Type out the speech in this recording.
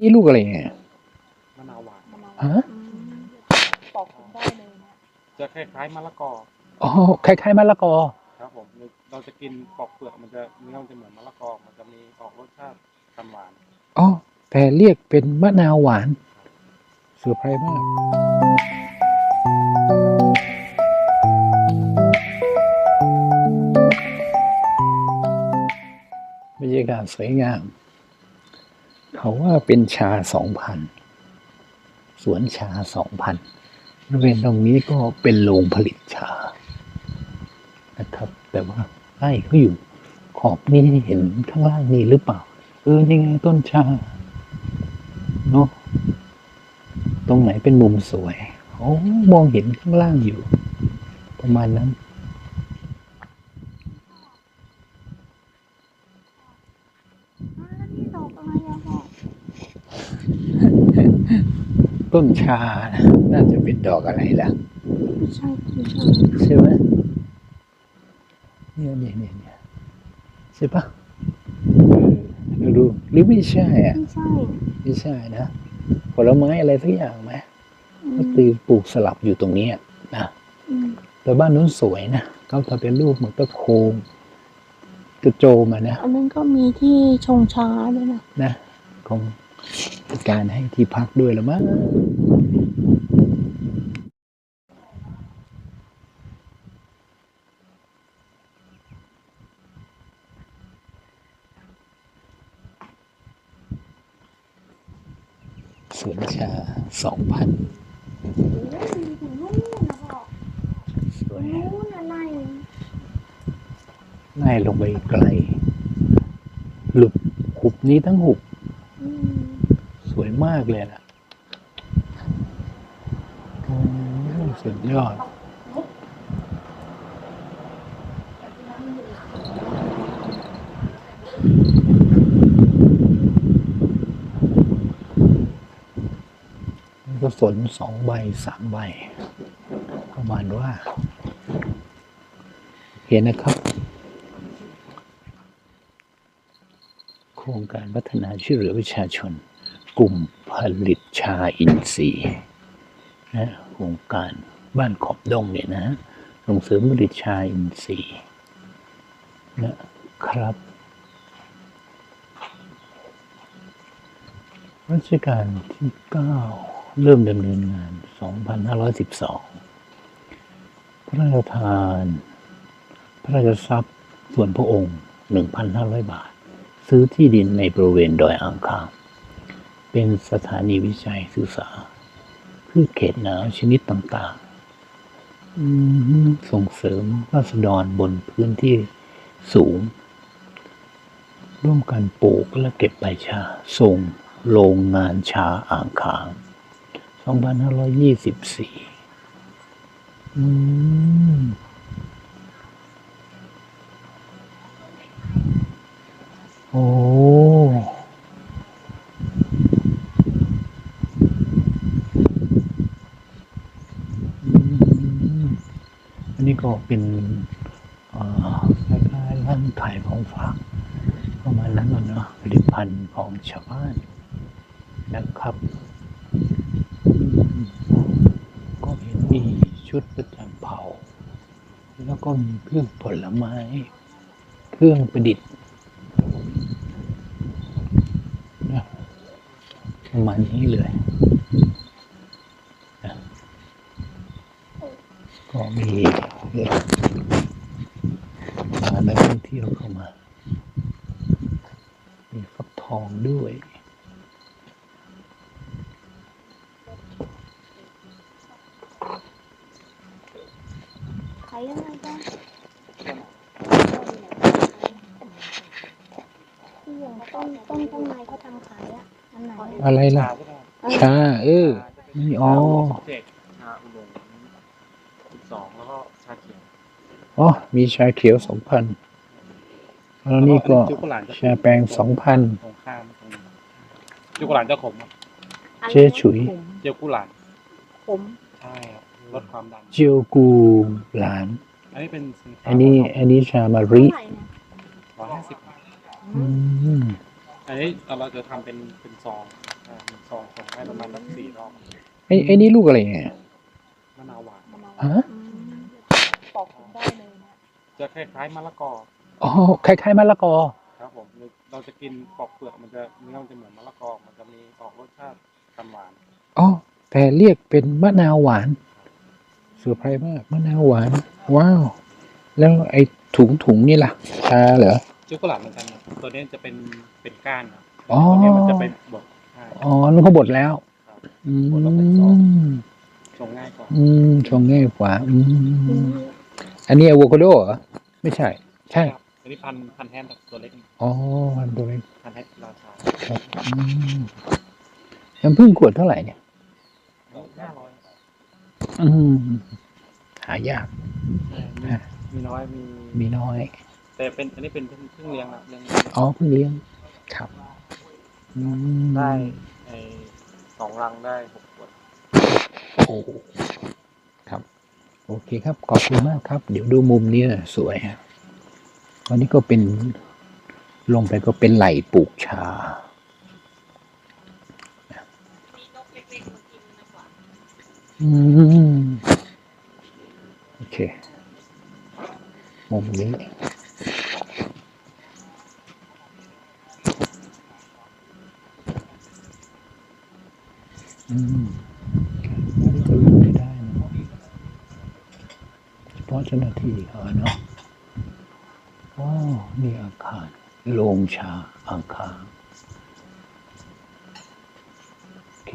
นี่ลูกอะไรเนี่ยมะนาวหวานมะนาวฮะอืมปอกกินได้เลยนะจะคล้ายๆมะละกออ๋อคล้ายๆมะละกอครับผมเราจะกินปอกเปลือกมันจะเนื้อมันจะเหมือนมะละกอมันจะมีออกรสชาติหวานอ๋อแต่เรียกเป็นมะนาวหวานเซอร์ไพรส์มากบรรยากาศสวยงาม เขาว่าเป็นชาสองพันสวนชาสองพันบริเวณตรงนี้ก็เป็นโรงผลิตชา นะครับ แต่ว่าไร่เขาอยู่ขอบนี่เห็นข้างล่างนี่หรือเปล่า เออนี่ไงต้นชาเนาะตรงไหนเป็นมุมสวยโอ้มองเห็นข้างล่างอยู่ ประมาณนั้น อ่านี่ดอกอะไรอะพ่อ ต้นชานะน่าจะเป็นดอกอะไรล่ะไม่ใช่ไม่ใช่ใช่ไหมเนี่ยเนี่ยเนี่ยเนี่ยใช่ปะเออดูดูหรือไม่ใช่อะ ไม่ใช่ ไม่ใช่นะผลไม้อะไรสักอย่างไหมอืมก็ตีปลูกสลับอยู่ตรงนี้อะนะอืมแต่บ้านนู้นสวยนะเขาทำเป็นรูปเหมือนตะโคงกระโจมอะนะ อันนั้นก็มีที่ชงชาด้วยนะ นะคงเป็น การให้ที่พักด้วยละมั้งสวนชาสองพันโอ้ยมีถึงนู่นนะพ่อสวยนู่นอะไรไล่ลงไปไกล หลุบหุบนี้ทั้งหุบ อืมส วยมากเลยล่ะสุดยอด ก็ฝนสองใบสามใบ ประมาณว่า เห็นนะครับ โครงการพัฒนาช่วยเหลือประชาชน กลุ่มผลิตชาอินทรีย์นะโครงการบ้านขอบดงเนี่ยนะส่งเสริมผลิตชาอินทรีย์นะครับรัชกาลที่ 9 เริ่มดำเนินงาน 2512 พระราชทาน พระราชทรัพย์ส่วนพระองค์ 1,500 บาท ซื้อที่ดินในบริเวณดอยอ่างขาง เป็นสถานีวิจัยศึกษาพืชเขตหนาวชนิดต่างๆส่งเสริมราษฎรบนพื้นที่สูง ร่วมกันปลูกและเก็บใบชา ส่งโรงงานชาอ่างขาง 2524 อืมโอ้อืมอันนี้ ก็เป็นคล้ายๆร้านขายของฝากประมาณนั้นเนาะผลิตภัณฑ์ของชาวบ้านนะครับ ก็เห็นมีชุดประจำเผ่า แล้วก็มีเครื่องผลไม้ เครื่องประดิษฐ์ประมาณนี้เลยก็มี พานักท่องเที่ยวเข้ามา มีฟักทองด้วยขายยังไงบ้างที่อย่างต้นต้นต้นไม้เขาทำขายอะอันไหนอะอะไรๆล่ะ ชาก็ได้ชาเออนี่อ๋อ เจ็ดชาอุหลงสิบสองแล้วก็ชาเขียว อ๋อ มีชาเขียวสองพันแล้วนี่ก็จุกุหลานจะชาแปลงสองพันตรงข้ามตรงนี้จุกุหลานจะขมครับเจ๊ฉุย เจียวกุหลานผมใช่ครับลดความดันเจียวกูหลาน อันนี้เป็นสินค้าอันนี้ อันนี้ชามาริเท่าไหร่เนี่ยร้อยห้าสิบอืมอันนี้เราจะทำเป็นเป็นซองช่หนึ่งซองส่งให้ประมาณสักสี่รอบไอ้ไอ้นี่ลูกอะไรเนี่ยมะนาวหวานมะนาวฮะ อืมปอกกินได้เลยนะจะคล้ายๆมะละกออ๋อคล้ายๆมะละกอ ครับผมเราจะกินปอกเปลือกมันจะเนื้อมันจะเหมือนมะละกอ มันจะมีออกรสชาติหวานอ๋อแต่เรียกเป็นมะนาวหวานเซอร์ไพรส์มากมะนาวหวาน ว้าว แล้วไอ้ถุงถุงนี่ล่ะชาเหรอๆจุกุหลาบเหมือนกันครับตัวนี้จะเป็นเป็นก้านครับอ๋อตัวนี้มันจะเป็นบดใช่อ๋อนึกเขาบดแล้วครับอืบดแล้วเป็นซองมชงง่ายกว่าอืมชงง่ายกว่าอือืมม อันนี้อะโวคาโดเหรอ ไม่ใช่ ใช่ ครับอันนี้พันธุ์พันธุ์แฮมครับตัวเล็กอ๋อมันตัวเล็กพันธุ์แฮมราชาครับอืมน้ำผึ้งขวดเท่าไหร่เนี่ย ห้าร้อยอืมหายาก มีมีน้อยมีมีน้อย แต่เป็นอันนี้เป็นเพิ่งเพิ่งเลี้ยงครับเลี้ยงอ๋อเพิ่งเลี้ยง ครับอืมได้ไอสองรังได้หกขวดโอ้ครับ โอเคครับ ขอบคุณมากครับ เดี๋ยวดูมุมนี้สวยฮะวันนี้ก็เป็นลงไปก็เป็นไหลปลูกชา อืม โอเค มุมนี้อืม จ้าหน้าที่เขาอเนาะอ๋อนี่อาคารโรงชาอาคารโอเค